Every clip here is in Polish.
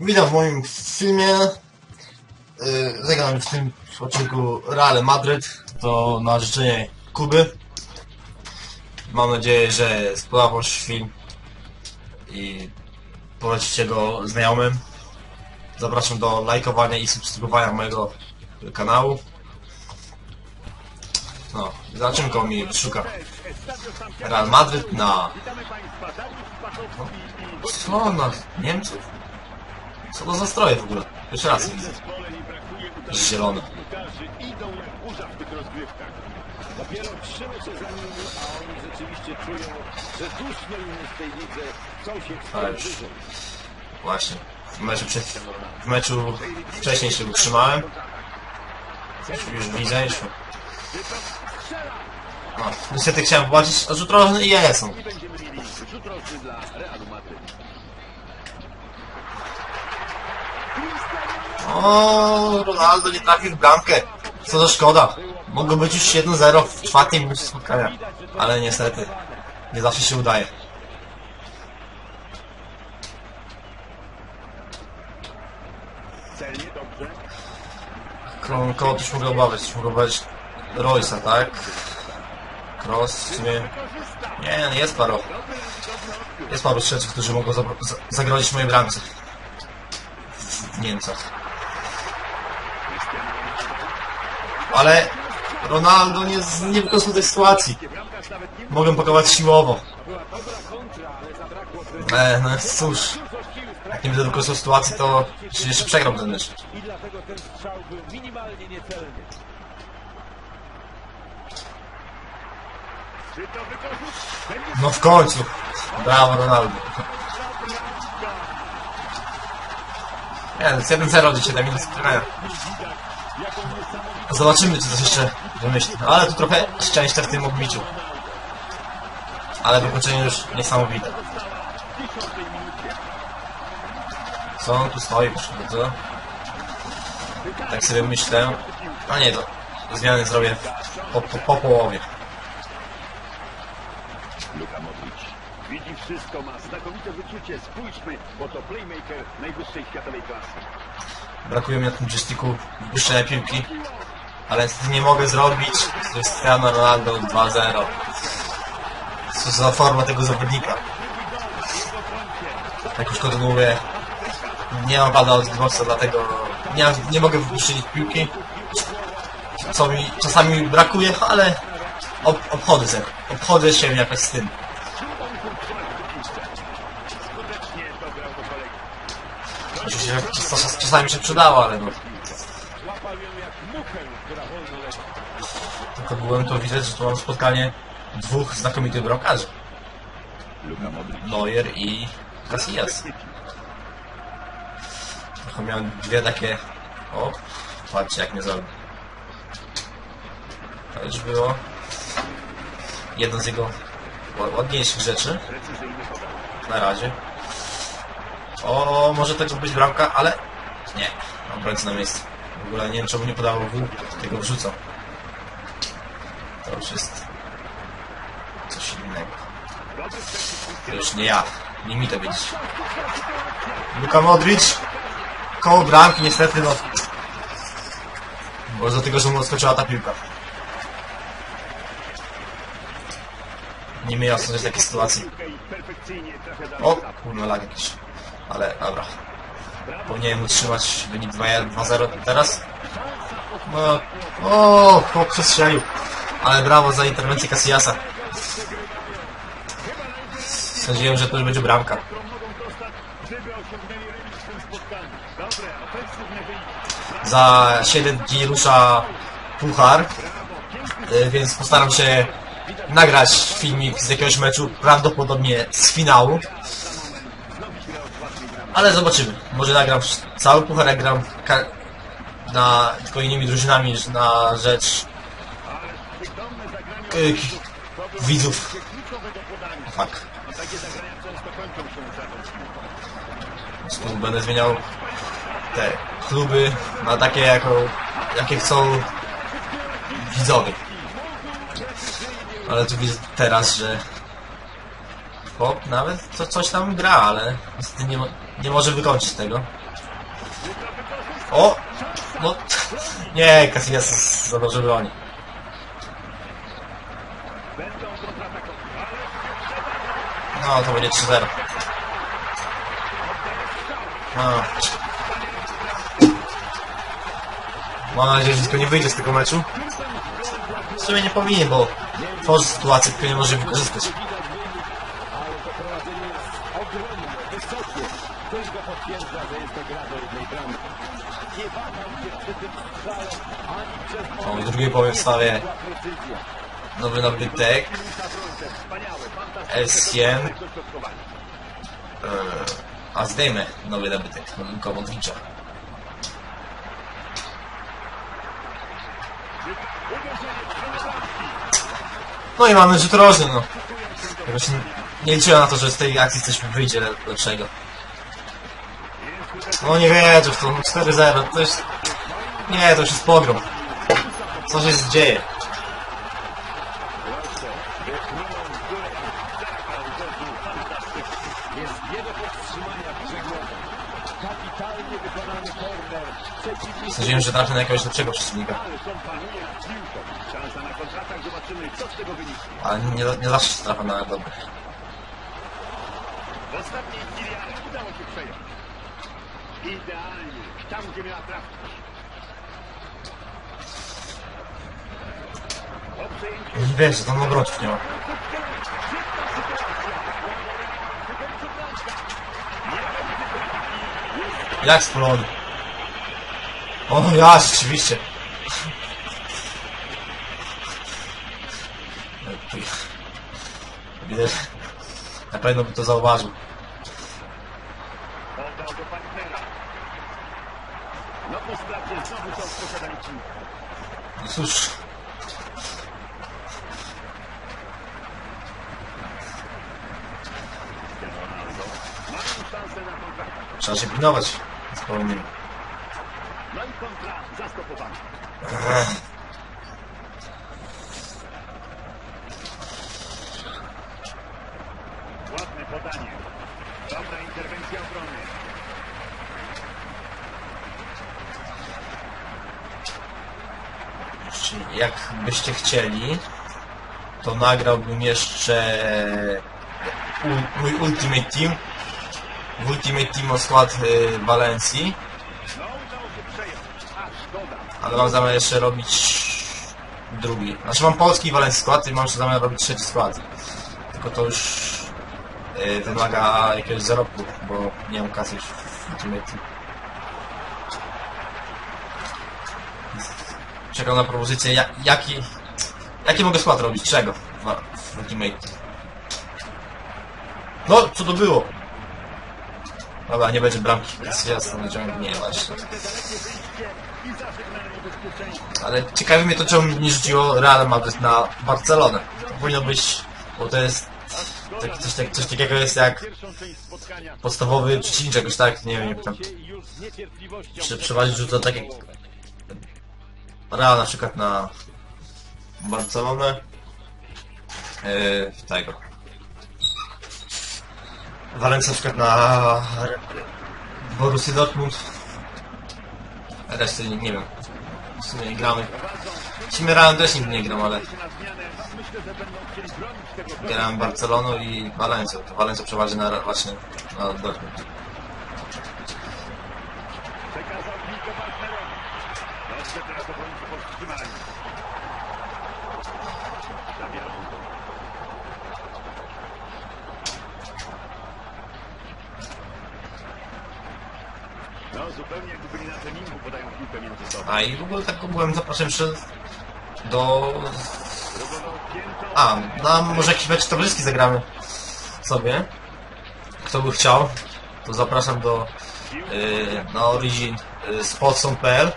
Witam w moim filmie. Yy, Zagram w tym odcinku Real Madryt. To na życzenie Kuby. Mam nadzieję, że spodobał Wam się film i polecicie go znajomym. Zapraszam do lajkowania i subskrybowania mojego kanału. No, zobaczymy kogo mi szuka. Real Madryt na... Co na Niemców? Co to za stroje w ogóle? Jeszcze raz widzę. Zielone. Dopiero za a oni rzeczywiście czują, że duszno im tej lidze się. Właśnie. W meczu, przed, w meczu wcześniej się utrzymałem. Już, widzę, już... No, niestety chciałem płacić a rzut rożny mieli rzut rożny dla Realu Madryt. O, Ronaldo nie trafił w bramkę. Co za szkoda. Mogło być już 1-0 w czwartej minucie spotkania. Ale niestety, nie zawsze się udaje. Koło też mogę obawiać, mogę obawiać Roysa, tak? Cross w sumie... Nie, jest paru. Jest paru strzelców, którzy mogą zagrozić mojej bramce. W Niemcach. Ale Ronaldo nie, z- nie wykorzystał tej sytuacji. Mogę pakować siłowo. E, no cóż. Jak nie będę wykorzystał sytuacji, to jeszcze przegram ten mecz. No w końcu. Brawo Ronaldo. Nie, to jest 1-0 od 7 minut spotkania. Zobaczymy, co coś jeszcze wymyśli. Ale tu trochę szczęścia w tym obliczu. Ale wykończenie już niesamowite. Co on tu stoi, proszę bardzo. Tak sobie myślę. A nie, to zmiany zrobię po, po, po połowie. Luka Modric. Widzi wszystko, ma znakomite wyczucie. Spójrzmy, bo to playmaker najwyższej światowej klasy. Brakuje mi na tym joysticku wypuszczenia piłki. Ale niestety nie mogę zrobić Cristiano Ronaldo 2-0. Co za forma tego zawodnika. Jak już kontynuuję, nie mam pada od Xboxa, dlatego nie, nie mogę wypuścić piłki. Co mi czasami brakuje, ale ob, obchodzę. Obchodzę się jakoś z tym. Skutecznie dograł do kolegi. Oczywiście czas- czasami się przydało, ale no. Tylko byłem to widać, że tu mam spotkanie dwóch znakomitych bramkarzy. Neuer i Casillas. Trochę miałem dwie takie... O, patrzcie jak mnie zrobił. To już było jedno z jego ła- ładniejszych rzeczy. Na razie. O, może tego być bramka, ale nie. Obrońcy na miejscu. W ogóle nie wiem czemu nie podawał W, tego wrzucał. To już jest coś innego. To już nie ja. Nie mi to wiedzieć. Luka Modric. Koło bramki niestety no. Może do tego, że mu odskoczyła ta piłka. Nie miał jasno w takiej sytuacji. O, kurwa lag jakiś. Ale dobra. Powinienem utrzymać wynik 2 2-0 teraz. No, o, chłop przestrzelił. Ale brawo za interwencję Casillasa. Sądziłem, że to już będzie bramka. Za 7 dni rusza puchar, y, więc postaram się nagrać filmik z jakiegoś meczu, prawdopodobnie z finału. Ale zobaczymy. Może nagram cały puchar, jak gram na, tylko innymi drużynami na rzecz y, widzów. Fuck. Tu będę zmieniał te kluby na takie, jako, jakie chcą widzowie. Ale tu widzę teraz, że Chłop nawet to coś tam gra, ale niestety nie, mo- nie może wykończyć tego. O! No, nie, Casillas za dobrze broni. No, to będzie 3-0. No. Mam nadzieję, że tylko nie wyjdzie z tego meczu. W sumie nie powinien, bo tworzy sytuację, tylko nie może wykorzystać. Widać wynik, ale to prowadzenie jest ogromne, wysokie. Tylko potwierdza, że jest to gra do jednej bramki. Nie wahał się przy tym strzale, ani przez O, wstawię była precyzja. nowy nabytek. Essien. Eee, a zdejmę nowy nabytek, Luka Modricza. No i mamy rzut rożny, no. Jakoś nie, liczyłem na to, że z tej akcji coś wyjdzie le- lepszego. No nie wierzę w to, no 4-0, to jest... Nie, to już jest pogrom. Co się dzieje? Sądziłem, że trafię na jakiegoś lepszego przeciwnika. ale nie, nie zawsze się trafia na dobre. W ostatniej chwili udało się przejąć. Idealnie, tam gdzie miała trafić. Wiesz, że tam obrońców nie ma. Jak spalony? O ja, rzeczywiście. Widać. Na pewno by to zauważył. oddał do partnera. No po stracie znowu są w posiadaniu piłki. No cóż, Ronaldo. Mają szansę na kontratak. Trzeba się pilnować z pełnym. No i kontra zastopowana. Ładne podanie. Dobra interwencja obrony. Czyli jakbyście chcieli, to nagrałbym jeszcze mój Ultimate Team. W Ultimate Team o skład y, Walencji, ale mam zamiar jeszcze robić drugi. Znaczy mam polski Walencji skład i mam jeszcze zamiar robić trzeci skład. Tylko to już y, wymaga jakiegoś zarobku, bo nie mam kasy już w Ultimate Team. Czekam na propozycję, jak, jaki, jaki mogę skład robić, czego w, w Ultimate Team. No, co to było? Dobra, nie będzie bramki, jest jasne, nie właśnie. Ale ciekawi mnie to, czemu nie rzuciło Real Madrid na Barcelonę. To powinno być, bo to jest taki, coś, tak, coś takiego jest jak podstawowy przeciwnik, jakoś tak, nie wiem, jak tam. Czy przeprowadzić rzut to tak jak Real na przykład na Barcelonę. Yy, tego. Walencja na przykład na Borussia Dortmund. Reszty nie, nie wiem. W sumie nie gramy. W też nigdy nie gram, ale grałem Barceloną i Walencją. To Walencja przeważnie na, właśnie na Dortmund. Przekazał piłkę partnerowi. Dobrze teraz obrońcy powstrzymali. Zabiorą go. No zupełnie jakby byli na treningu, podają piłkę między sobą. A i w ogóle tak byłem zapraszam jeszcze do... A, na może jakiś mecz towarzyski zagramy sobie. Kto by chciał, to zapraszam do yy, na Origin yy, spotson.pl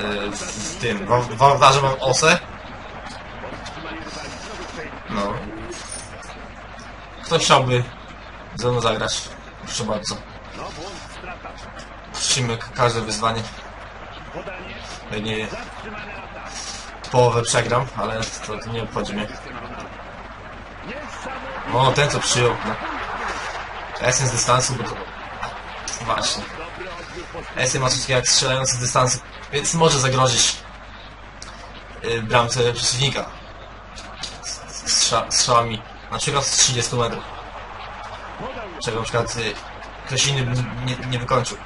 yy, w, w tym, w, w awatarze mam osę. No. Kto chciałby ze mną zagrać? Proszę bardzo. No. Przyjmę k- każde wyzwanie. Nie połowę przegram, ale to, nie obchodzi mnie. O, ten co przyjął. No. Esen z dystansu, bo to... Właśnie. Esen ma coś takiego jak strzelający z dystansu, więc może zagrozić y, bramce przeciwnika. Strza, strzałami, na przykład z 30 metrów. Czego na przykład y, ktoś inny by nie, nie wykończył.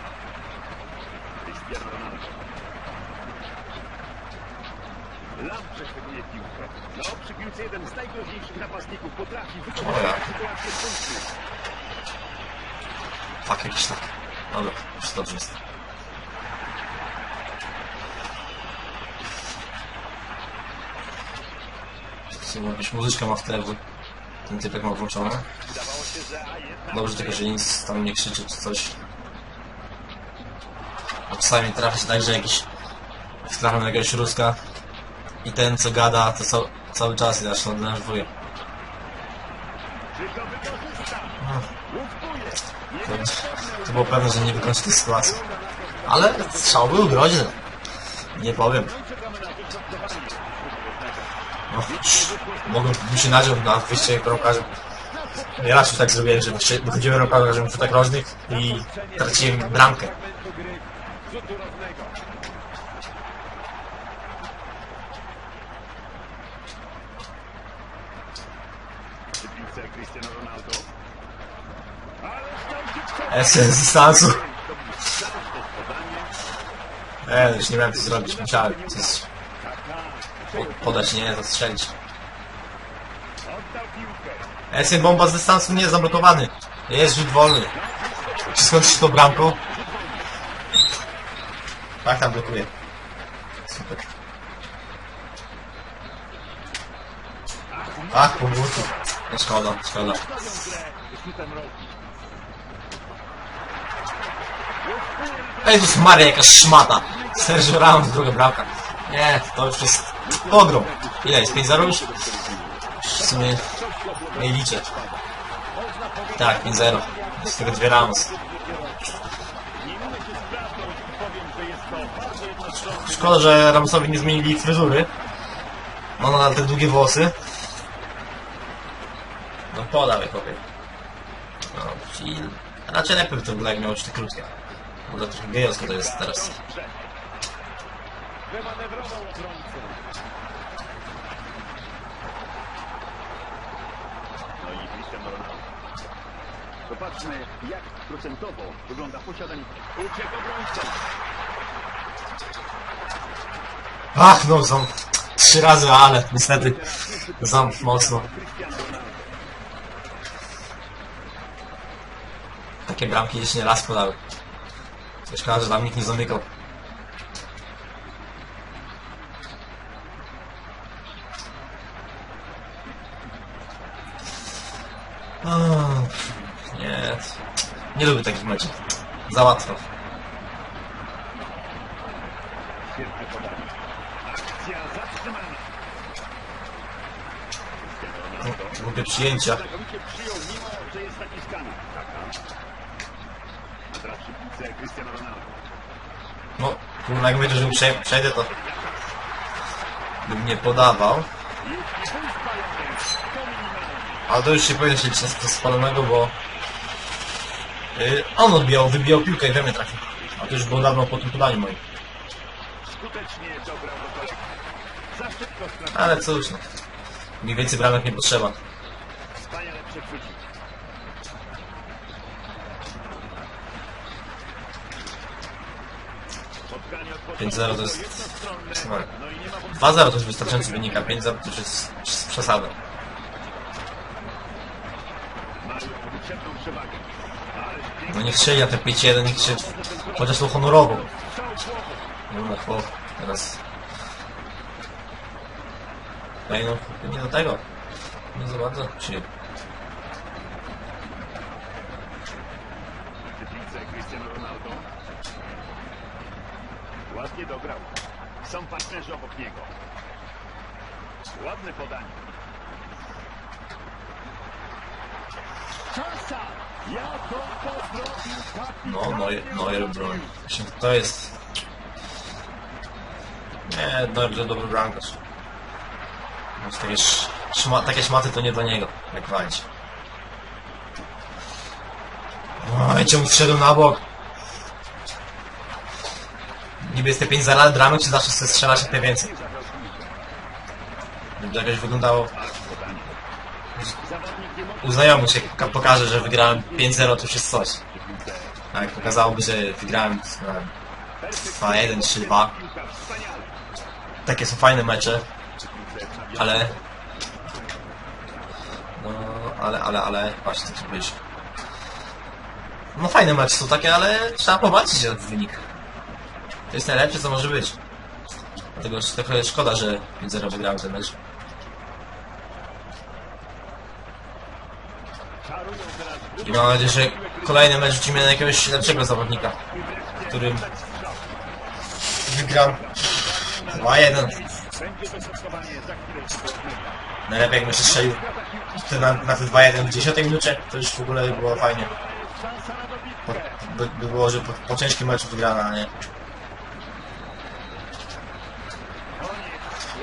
Lam przechwytuje piłkę. No, przy piłce jeden z najgroźniejszych napastników potrafi wykorzystać sytuację w punkcie. Fak jakiś tak. Dobra, już dobrze jest. Chyba jakąś muzyczkę ma w tle, bo ten typek ma włączone. Dobrze tylko, że nic tam nie krzyczy czy coś. A czasami trafi się tak, że jakiś wtrafia na jakiegoś ruska i ten co gada to ca cały czas i aż denerwuje. to. Łuskuje. To, to było pewne, że nie wykończy tej sytuacji. Ale strzał był groźny. Nie powiem. No, mogłem bym się nadział na wyjście bramkarzy. Ja raz już tak zrobiłem, że wyjście- wychodziłem bramkarzem w rzutach rożnych i traciłem bramkę. Esen z dystansu. E, już nie miałem co zrobić, musiałem coś po- podać, nie, zastrzelić. Esen bomba z dystansu nie jest zablokowany. Jest rzut wolny. Czy skończy się to bramką? Tak, tam blokuje. Super. Ach, po butu. No szkoda, szkoda. Jezus Maria, jaka szmata. Sergio Ramos, druga bramka. Nie, to już jest pogrom. Ile jest? 5 0 już? W sumie nie liczę. Tak, 5 0. Z tego dwie. Nie jednostronny Szkoda, że Ramosowi nie zmienili fryzury. Ma nadal te długie włosy. No podał chłopie. No, i raczej lepiej by to wygląda, jak miało te krótkie. To trochę gejowsko to jest teraz. Wymanewrował. No i Cristiano Ronaldo. Popatrzmy, jak procentowo wygląda posiadanie. Uciek obrońcę. Ach, no są trzy razy, ale niestety za mocno. Takie bramki jeszcze nie raz podały. Szkoda, że tam nikt nie zamykał. O, Nie, nie lubię takich meczów. Za Ronaldo. Głupie przyjęcia. Że. No, kurwa, jak wiedział, że prze- przejdę, to bym nie podawał. Ale to już się powinno się na spalonego, bo yy, on odbijał, wybijał piłkę i we mnie trafił. A to już było dawno po tym podaniu moim. Ale cóż, no. Mi więcej bramek nie potrzeba. Od 5-0 to jest-. No ma 2-0 to jest wystarczający wynik, a 5-0 to już jest jest przesadą. No niech na te 5-1, niech się chociaż tą honorową. głowę. No na chłop, teraz... Ej no, nie do tego. Nie za bardzo się... Ładnie dograł. Są partnerzy obok niego. Ładne podanie. Szansa! No, Neuer, Neuer broń. Właśnie to jest... Nie, Neuer to dobry bramkarz. No, takie sz- szma, takie szmaty to nie dla niego, jak walić. Oj, czemu zszedł na bok? Niby jest te 5 za dramy, czy zawsze chce strzelać jak najwięcej? Żeby to jakoś wyglądało... U znajomych się ka- pokaże, że wygrałem 5-0, to już jest coś. A jak pokazałoby, że wygrałem nie wiem, 2-1, 3-2. Takie są fajne mecze. Ale... No, ale, ale, ale... Właśnie, co być. No fajne mecze są takie, ale trzeba popatrzeć na wynik. To jest najlepsze, co może być. Dlatego trochę szkoda, że 5-0 wygrałem ten mecz. I mam nadzieję, że kolejny mecz rzucimy na jakiegoś lepszego zawodnika, którym wygram 2-1. Najlepiej jakbym się strzelił na, na te 2-1 w 10 minucie, to już w ogóle by było fajnie. Po, by, by było, że po, po ciężkim meczu wygrana, nie?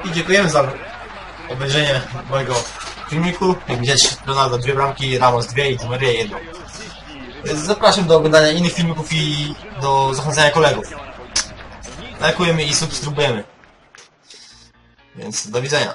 I dziękujemy za obejrzenie mojego filmiku. Jak widać, Ronaldo dwie bramki, Ramos dwie i Di Maria jedną. Zapraszam do oglądania innych filmików i do zachęcania kolegów. Lajkujemy i subskrybujemy. Więc do widzenia.